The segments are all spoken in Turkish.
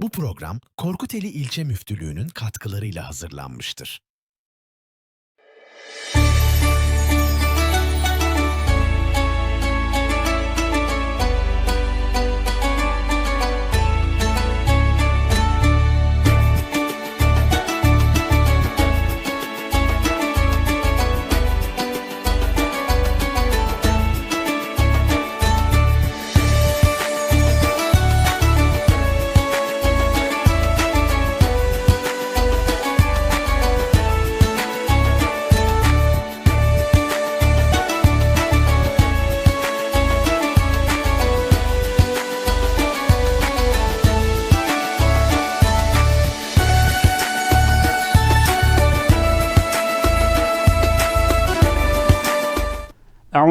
Bu program Korkuteli İlçe Müftülüğü'nün katkılarıyla hazırlanmıştır.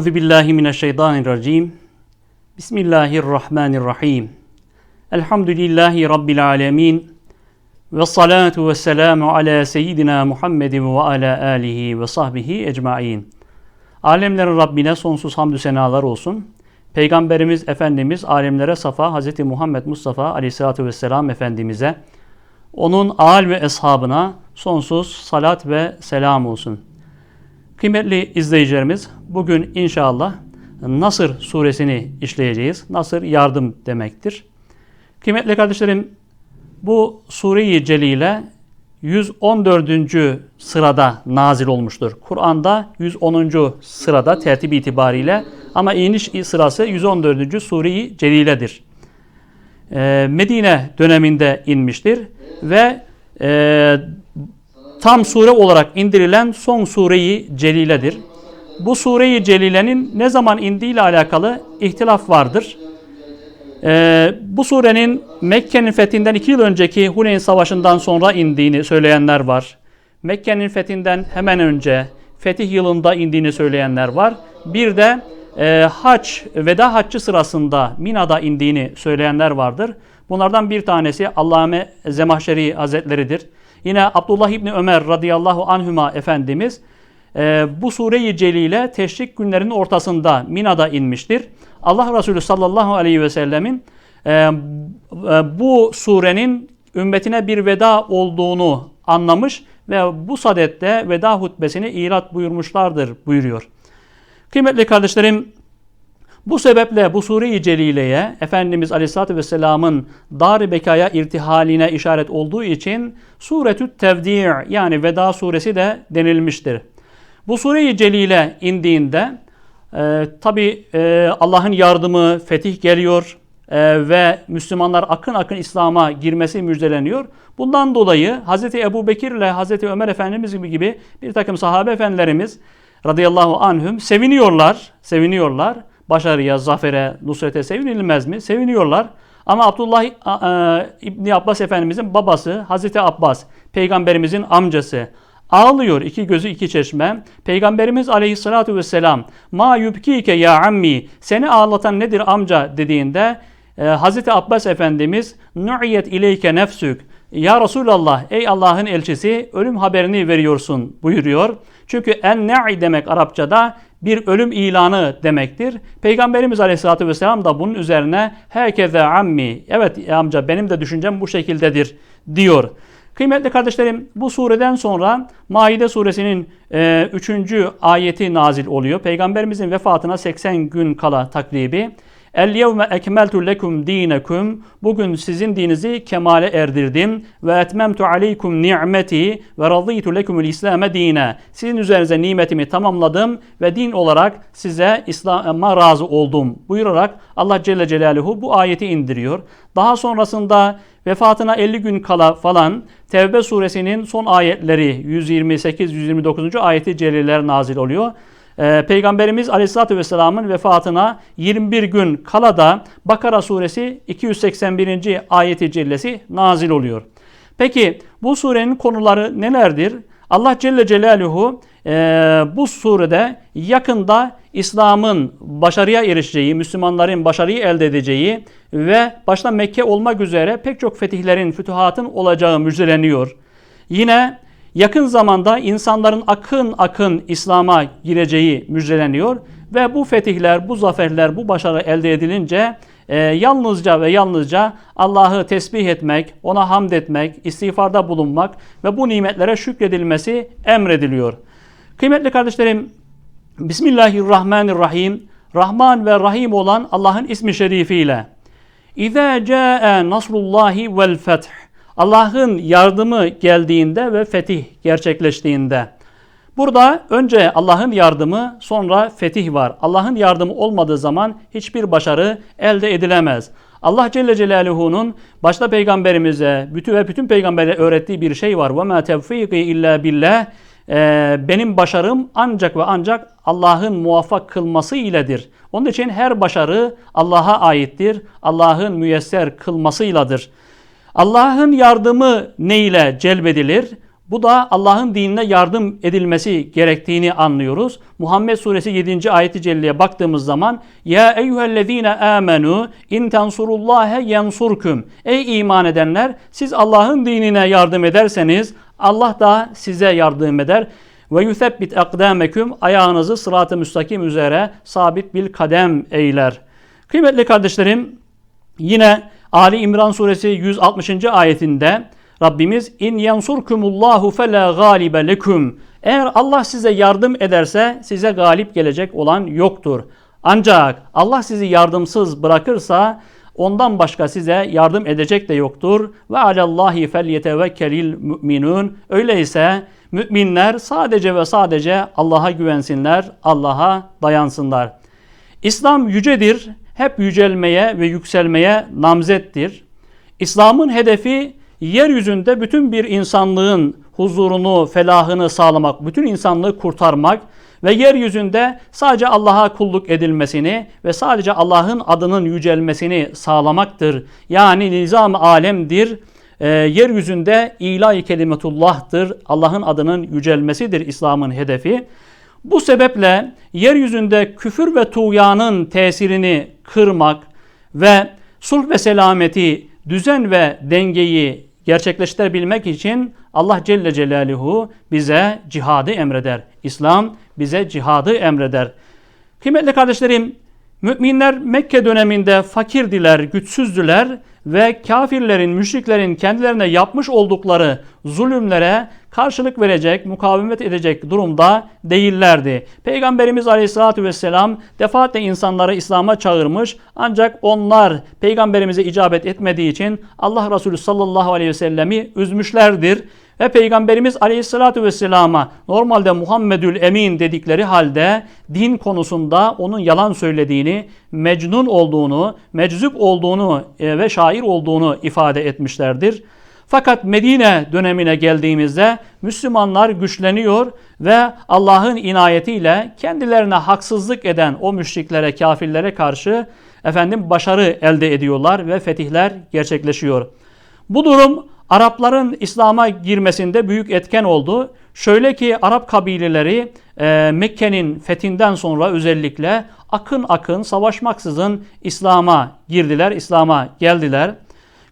Euzu billahi mineşşeytanirracim. Bismillahirrahmanirrahim. Elhamdülillahi rabbil alamin. Ve salatu ve selamu ala seyyidina Muhammedin ve ala alihi ve sahbihi ecmaîn. Alemlerin Rabbine sonsuz hamdü senalar olsun. Peygamberimiz Efendimiz alemlere safa Hz. Muhammed Mustafa Aleyhisselatü Vesselam Efendimiz'e onun âl ve eshabına sonsuz salat ve selam olsun. Kıymetli izleyicilerimiz, bugün inşallah Nasır suresini işleyeceğiz. Nasır yardım demektir. Kıymetli kardeşlerim, bu sure-i celile 114. sırada nazil olmuştur. Kur'an'da 110. sırada tertip itibariyle ama iniş sırası 114. sure-i celiledir. Ee, Medine döneminde inmiştir ve e, tam sure olarak indirilen son sureyi celiledir. Bu sureyi celilenin ne zaman indiği ile alakalı ihtilaf vardır. Ee, bu surenin Mekke'nin fethinden iki yıl önceki Huneyn Savaşı'ndan sonra indiğini söyleyenler var. Mekke'nin fethinden hemen önce fetih yılında indiğini söyleyenler var. Bir de e, haç, veda haccı sırasında Mina'da indiğini söyleyenler vardır. Bunlardan bir tanesi Allame Zemahşeri Hazretleridir. Yine Abdullah İbni Ömer radıyallahu anhüma Efendimiz e, bu sure-i celile teşrik günlerinin ortasında Mina'da inmiştir. Allah Resulü sallallahu aleyhi ve sellemin e, e, bu surenin ümmetine bir veda olduğunu anlamış ve bu sadette veda hutbesini irat buyurmuşlardır buyuruyor. Kıymetli kardeşlerim bu sebeple bu sure-i celileye Efendimiz Aleyhisselatü Vesselam'ın dar bekaya irtihaline işaret olduğu için Suretü Tevdi' yani Veda suresi de denilmiştir. Bu sure-i celile indiğinde e, tabi e, Allah'ın yardımı, fetih geliyor e, ve Müslümanlar akın akın İslam'a girmesi müjdeleniyor. Bundan dolayı Hz. Ebu Bekir ile Hz. Ömer Efendimiz gibi, gibi bir takım sahabe efendilerimiz radıyallahu anhüm seviniyorlar, seviniyorlar başarıya, zafere, nusrete sevinilmez mi? Seviniyorlar. Ama Abdullah e, İbni Abbas Efendimizin babası Hazreti Abbas, peygamberimizin amcası ağlıyor iki gözü iki çeşme. Peygamberimiz aleyhissalatu vesselam ma yubkike ya ammi seni ağlatan nedir amca dediğinde e, Hazreti Abbas Efendimiz nu'iyet ileyke nefsük ya Resulallah ey Allah'ın elçisi ölüm haberini veriyorsun buyuruyor. Çünkü en ne'i demek Arapçada bir ölüm ilanı demektir. Peygamberimiz Aleyhisselatü Vesselam da bunun üzerine herkese ammi, evet amca benim de düşüncem bu şekildedir diyor. Kıymetli kardeşlerim bu sureden sonra Maide suresinin 3. E, ayeti nazil oluyor. Peygamberimizin vefatına 80 gün kala takribi. El yevme ekmeltu lekum dinekum. Bugün sizin dininizi kemale erdirdim ve etmemtu aleykum ni'meti ve raditu lekumul İslam'e dine. Sizin üzerinize nimetimi tamamladım ve din olarak size İslam'a razı oldum buyurarak Allah Celle Celaluhu bu ayeti indiriyor. Daha sonrasında vefatına 50 gün kala falan Tevbe suresinin son ayetleri 128-129. ayeti celiler nazil oluyor. Ee, Peygamberimiz Aleyhisselatü Vesselam'ın vefatına 21 gün kala da Bakara suresi 281. ayeti cellesi nazil oluyor. Peki bu surenin konuları nelerdir? Allah Celle Celaluhu e, bu surede yakında İslam'ın başarıya erişeceği, Müslümanların başarıyı elde edeceği ve başta Mekke olmak üzere pek çok fetihlerin, fütuhatın olacağı müjdeleniyor. Yine yakın zamanda insanların akın akın İslam'a gireceği müjdeleniyor ve bu fetihler, bu zaferler, bu başarı elde edilince e, yalnızca ve yalnızca Allah'ı tesbih etmek, ona hamd etmek, istiğfarda bulunmak ve bu nimetlere şükredilmesi emrediliyor. Kıymetli kardeşlerim, Bismillahirrahmanirrahim. Rahman ve Rahim olan Allah'ın ismi şerifiyle. İza caa nasrullahi vel feth. Allah'ın yardımı geldiğinde ve fetih gerçekleştiğinde. Burada önce Allah'ın yardımı sonra fetih var. Allah'ın yardımı olmadığı zaman hiçbir başarı elde edilemez. Allah Celle Celaluhu'nun başta peygamberimize, bütün ve bütün peygambere öğrettiği bir şey var. Ve ma tevfiki illa billah. Ee, benim başarım ancak ve ancak Allah'ın muvaffak kılması iledir. Onun için her başarı Allah'a aittir. Allah'ın müyesser kılmasıyladır. Allah'ın yardımı ne ile celbedilir? Bu da Allah'ın dinine yardım edilmesi gerektiğini anlıyoruz. Muhammed suresi 7. ayeti celleye baktığımız zaman Ya eyyühellezine amenu in tensurullahe yensurkum. Ey iman edenler siz Allah'ın dinine yardım ederseniz Allah da size yardım eder. Ve yusebbit akdameküm ayağınızı sırat-ı müstakim üzere sabit bil kadem eyler. Kıymetli kardeşlerim yine Ali İmran suresi 160. ayetinde Rabbimiz in yansurkumullahu fela galibe lekum. Eğer Allah size yardım ederse size galip gelecek olan yoktur. Ancak Allah sizi yardımsız bırakırsa ondan başka size yardım edecek de yoktur. Ve alallahi felyetevekkelil müminun. Öyleyse müminler sadece ve sadece Allah'a güvensinler, Allah'a dayansınlar. İslam yücedir, hep yücelmeye ve yükselmeye namzettir. İslam'ın hedefi yeryüzünde bütün bir insanlığın huzurunu, felahını sağlamak, bütün insanlığı kurtarmak ve yeryüzünde sadece Allah'a kulluk edilmesini ve sadece Allah'ın adının yücelmesini sağlamaktır. Yani nizam alemdir. E, yeryüzünde ilahi kelimetullah'tır. Allah'ın adının yücelmesidir İslam'ın hedefi. Bu sebeple yeryüzünde küfür ve tuğyanın tesirini kırmak ve sulh ve selameti, düzen ve dengeyi gerçekleştirebilmek için Allah Celle Celaluhu bize cihadı emreder. İslam bize cihadı emreder. Kıymetli kardeşlerim, müminler Mekke döneminde fakirdiler, güçsüzdüler ve kafirlerin, müşriklerin kendilerine yapmış oldukları zulümlere karşılık verecek, mukavemet edecek durumda değillerdi. Peygamberimiz Aleyhisselatü Vesselam defaatle insanları İslam'a çağırmış ancak onlar peygamberimize icabet etmediği için Allah Resulü sallallahu aleyhi ve üzmüşlerdir. Ve Peygamberimiz Aleyhisselatü Vesselam'a normalde Muhammedül Emin dedikleri halde din konusunda onun yalan söylediğini, mecnun olduğunu, meczup olduğunu e, ve şair olduğunu ifade etmişlerdir. Fakat Medine dönemine geldiğimizde Müslümanlar güçleniyor ve Allah'ın inayetiyle kendilerine haksızlık eden o müşriklere, kafirlere karşı efendim başarı elde ediyorlar ve fetihler gerçekleşiyor. Bu durum Arapların İslam'a girmesinde büyük etken oldu. Şöyle ki Arap kabileleri e, Mekke'nin fethinden sonra özellikle akın akın savaşmaksızın İslam'a girdiler, İslam'a geldiler.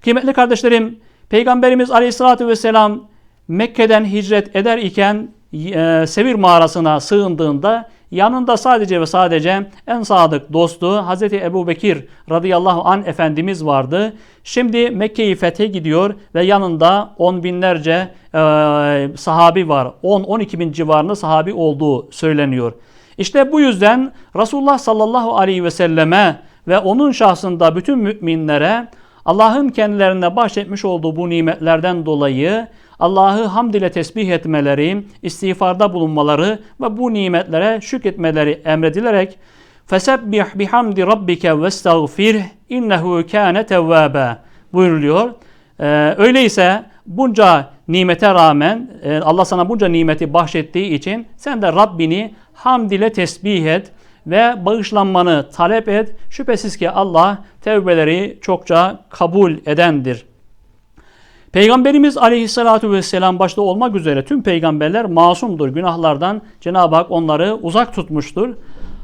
Kıymetli kardeşlerim, Peygamberimiz Aleyhisselatü Vesselam Mekke'den hicret eder iken e, Sevir mağarasına sığındığında yanında sadece ve sadece en sadık dostu Hazreti Ebu Bekir radıyallahu an Efendimiz vardı. Şimdi Mekke'yi fethe gidiyor ve yanında on binlerce e, sahabi var. 10-12 bin civarında sahabi olduğu söyleniyor. İşte bu yüzden Resulullah sallallahu aleyhi ve selleme ve onun şahsında bütün müminlere Allah'ın kendilerine bahşetmiş olduğu bu nimetlerden dolayı Allah'ı hamd ile tesbih etmeleri, istiğfarda bulunmaları ve bu nimetlere şükretmeleri emredilerek Fesebbih bihamdi rabbike vestağfir innehu kâne tevvâbe buyuruluyor. Ee, öyleyse bunca nimete rağmen e, Allah sana bunca nimeti bahşettiği için sen de Rabbini hamd ile tesbih et ve bağışlanmanı talep et. Şüphesiz ki Allah tevbeleri çokça kabul edendir. Peygamberimiz aleyhissalatu vesselam başta olmak üzere tüm peygamberler masumdur. Günahlardan Cenab-ı Hak onları uzak tutmuştur.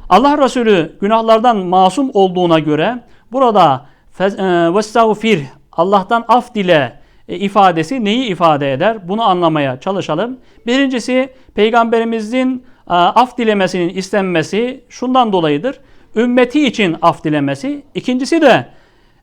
Allah Resulü günahlardan masum olduğuna göre burada e, vestağfir Allah'tan af dile e, ifadesi neyi ifade eder? Bunu anlamaya çalışalım. Birincisi peygamberimizin af dilemesinin istenmesi şundan dolayıdır. Ümmeti için af dilemesi. İkincisi de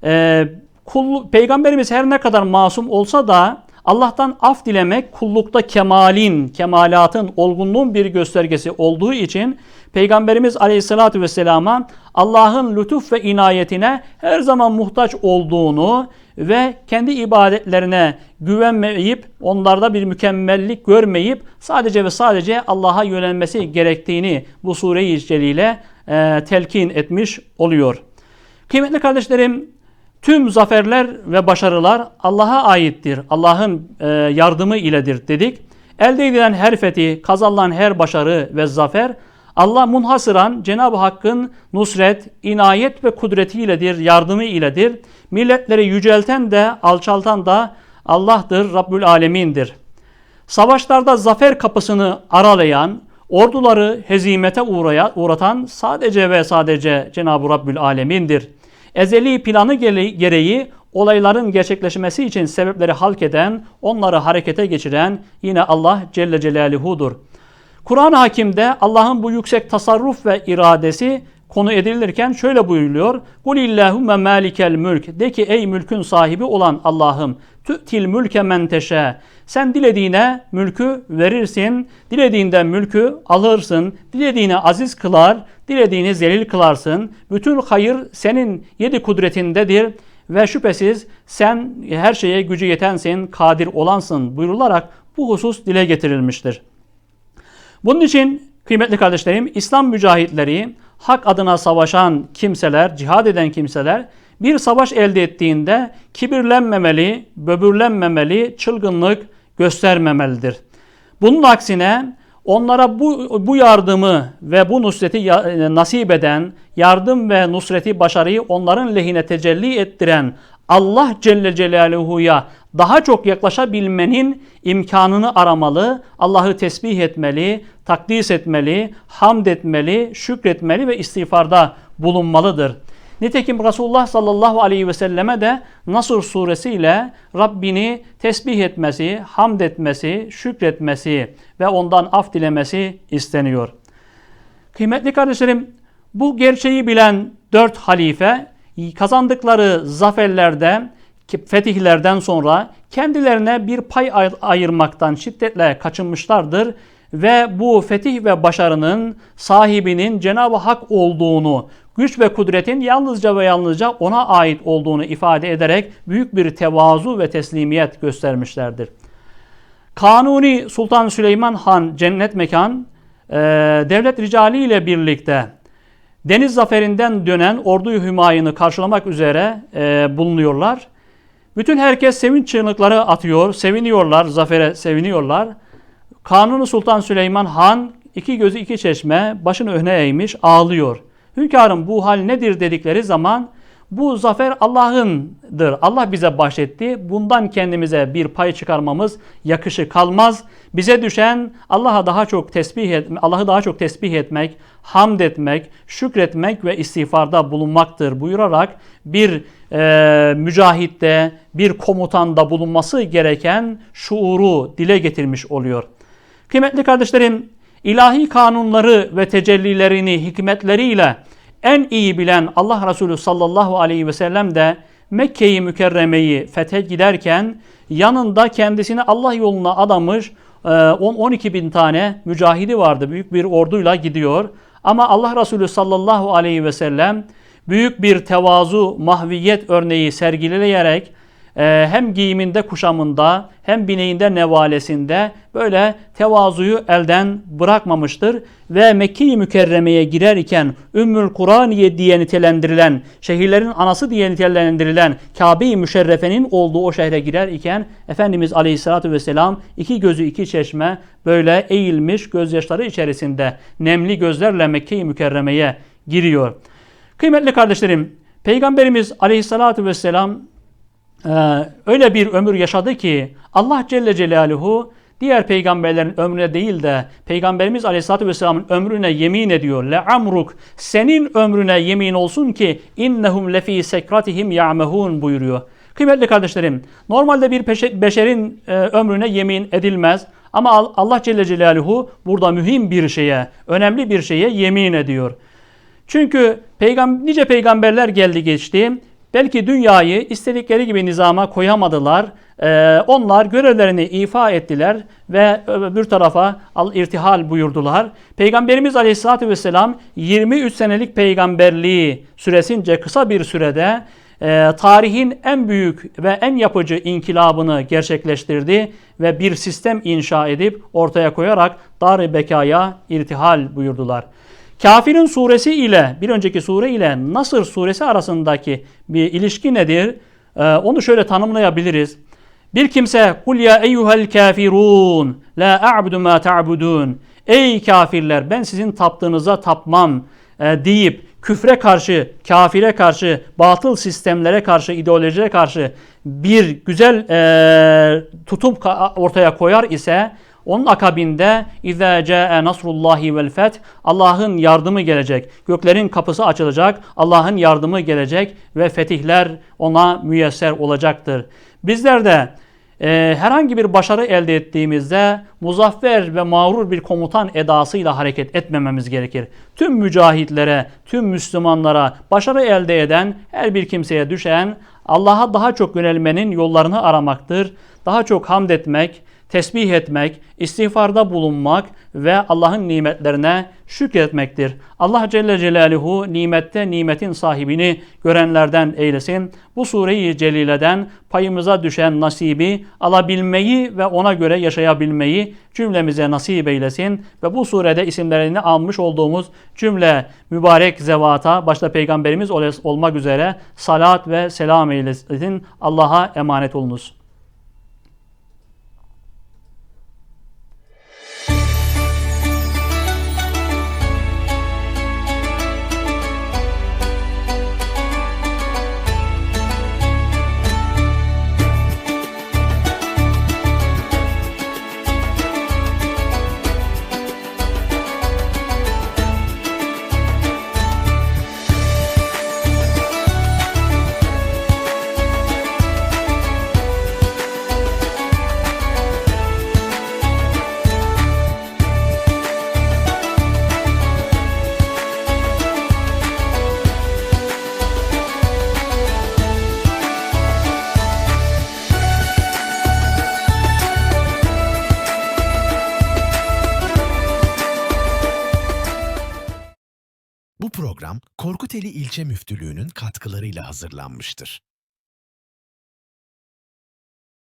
e, kul, peygamberimiz her ne kadar masum olsa da Allah'tan af dilemek kullukta kemalin, kemalatın, olgunluğun bir göstergesi olduğu için Peygamberimiz Aleyhisselatü Vesselam'a Allah'ın lütuf ve inayetine her zaman muhtaç olduğunu ve kendi ibadetlerine güvenmeyip onlarda bir mükemmellik görmeyip sadece ve sadece Allah'a yönelmesi gerektiğini bu sure-i e, telkin etmiş oluyor. Kıymetli kardeşlerim, tüm zaferler ve başarılar Allah'a aittir. Allah'ın e, yardımı iledir dedik. Elde edilen her fethi, kazanılan her başarı ve zafer Allah munhasıran Cenab-ı Hakk'ın nusret, inayet ve kudretiyledir, yardımı iledir. Milletleri yücelten de alçaltan da Allah'tır, Rabbül Alemin'dir. Savaşlarda zafer kapısını aralayan, orduları hezimete uğraya, uğratan sadece ve sadece Cenab-ı Rabbül Alemin'dir. Ezeli planı gereği olayların gerçekleşmesi için sebepleri halk eden, onları harekete geçiren yine Allah Celle Celaluhu'dur. Kur'an-ı Hakim'de Allah'ın bu yüksek tasarruf ve iradesi konu edilirken şöyle buyuruluyor. Kul illahumme malikel mülk. De ki ey mülkün sahibi olan Allah'ım. Tü'til mülke men teşe. Sen dilediğine mülkü verirsin. Dilediğinden mülkü alırsın. Dilediğine aziz kılar. Dilediğini zelil kılarsın. Bütün hayır senin yedi kudretindedir. Ve şüphesiz sen her şeye gücü yetensin, kadir olansın buyurularak bu husus dile getirilmiştir. Bunun için kıymetli kardeşlerim İslam mücahitleri hak adına savaşan kimseler, cihad eden kimseler bir savaş elde ettiğinde kibirlenmemeli, böbürlenmemeli, çılgınlık göstermemelidir. Bunun aksine onlara bu, bu yardımı ve bu nusreti e, nasip eden, yardım ve nusreti başarıyı onların lehine tecelli ettiren Allah Celle Celaluhu'ya daha çok yaklaşabilmenin imkanını aramalı, Allah'ı tesbih etmeli, takdis etmeli, hamd etmeli, şükretmeli ve istiğfarda bulunmalıdır. Nitekim Resulullah sallallahu aleyhi ve selleme de Nasr suresiyle Rabbini tesbih etmesi, hamd etmesi, şükretmesi ve ondan af dilemesi isteniyor. Kıymetli kardeşlerim, bu gerçeği bilen dört halife kazandıkları zaferlerde, fetihlerden sonra kendilerine bir pay ayırmaktan şiddetle kaçınmışlardır ve bu fetih ve başarının sahibinin Cenab-ı Hak olduğunu, güç ve kudretin yalnızca ve yalnızca ona ait olduğunu ifade ederek büyük bir tevazu ve teslimiyet göstermişlerdir. Kanuni Sultan Süleyman Han cennet mekan devlet ricali ile birlikte Deniz zaferinden dönen orduyu Hümayun'u karşılamak üzere e, bulunuyorlar. Bütün herkes sevinç çığlıkları atıyor, seviniyorlar, zafere seviniyorlar. Kanuni Sultan Süleyman Han iki gözü iki çeşme başını öne eğmiş ağlıyor. Hünkârım bu hal nedir dedikleri zaman bu zafer Allah'ındır. Allah bize bahşetti. Bundan kendimize bir pay çıkarmamız yakışı kalmaz. Bize düşen Allah'a daha çok tesbih et, Allah'ı daha çok tesbih etmek, hamd etmek, şükretmek ve istiğfarda bulunmaktır buyurarak bir e, mücahitte, bir komutanda bulunması gereken şuuru dile getirmiş oluyor. Kıymetli kardeşlerim, ilahi kanunları ve tecellilerini hikmetleriyle en iyi bilen Allah Resulü sallallahu aleyhi ve sellem de Mekke'yi mükerremeyi fethe giderken yanında kendisini Allah yoluna adamış 10-12 e, bin tane mücahidi vardı. Büyük bir orduyla gidiyor. Ama Allah Resulü sallallahu aleyhi ve sellem büyük bir tevazu, mahviyet örneği sergileyerek hem giyiminde kuşamında hem bineğinde nevalesinde böyle tevazuyu elden bırakmamıştır ve Mekke-i Mükerreme'ye girerken Ümmül Kuraniye diye nitelendirilen, şehirlerin anası diye nitelendirilen Kabe-i Müşerrefe'nin olduğu o şehre girer iken Efendimiz Aleyhisselatü Vesselam iki gözü iki çeşme böyle eğilmiş gözyaşları içerisinde nemli gözlerle Mekke-i Mükerreme'ye giriyor. Kıymetli kardeşlerim, Peygamberimiz Aleyhisselatü Vesselam ee, öyle bir ömür yaşadı ki Allah Celle Celaluhu diğer peygamberlerin ömrüne değil de Peygamberimiz Aleyhisselatü Vesselam'ın ömrüne yemin ediyor. Le amruk senin ömrüne yemin olsun ki innehum lefi sekratihim ya'mehun buyuruyor. Kıymetli kardeşlerim normalde bir beşerin e, ömrüne yemin edilmez ama Allah Celle Celaluhu burada mühim bir şeye, önemli bir şeye yemin ediyor. Çünkü peygam nice peygamberler geldi geçti Belki dünyayı istedikleri gibi nizama koyamadılar. Ee, onlar görevlerini ifa ettiler ve öbür tarafa al irtihal buyurdular. Peygamberimiz Aleyhisselatü Vesselam 23 senelik peygamberliği süresince kısa bir sürede e, tarihin en büyük ve en yapıcı inkılabını gerçekleştirdi ve bir sistem inşa edip ortaya koyarak dar bekaya irtihal buyurdular. Kafirin suresi ile bir önceki sure ile Nasır suresi arasındaki bir ilişki nedir? Ee, onu şöyle tanımlayabiliriz. Bir kimse kul ya eyyuhel kafirun la a'budu ma ta'budun. Ey kafirler ben sizin taptığınıza tapmam e, deyip küfre karşı, kafire karşı, batıl sistemlere karşı, ideolojilere karşı bir güzel e, tutum ortaya koyar ise onun akabinde اِذَا جَاءَ nasrullahi vel feth Allah'ın yardımı gelecek. Göklerin kapısı açılacak. Allah'ın yardımı gelecek ve fetihler ona müyesser olacaktır. Bizler de e, herhangi bir başarı elde ettiğimizde muzaffer ve mağrur bir komutan edasıyla hareket etmememiz gerekir. Tüm mücahitlere, tüm Müslümanlara başarı elde eden her bir kimseye düşen Allah'a daha çok yönelmenin yollarını aramaktır. Daha çok hamd etmek, tesbih etmek, istiğfarda bulunmak ve Allah'ın nimetlerine şükretmektir. Allah Celle Celaluhu nimette nimetin sahibini görenlerden eylesin. Bu sureyi celileden payımıza düşen nasibi alabilmeyi ve ona göre yaşayabilmeyi cümlemize nasip eylesin. Ve bu surede isimlerini almış olduğumuz cümle mübarek zevata başta Peygamberimiz olmak üzere salat ve selam eylesin. Allah'a emanet olunuz. Korkuteli İlçe Müftülüğü'nün katkılarıyla hazırlanmıştır.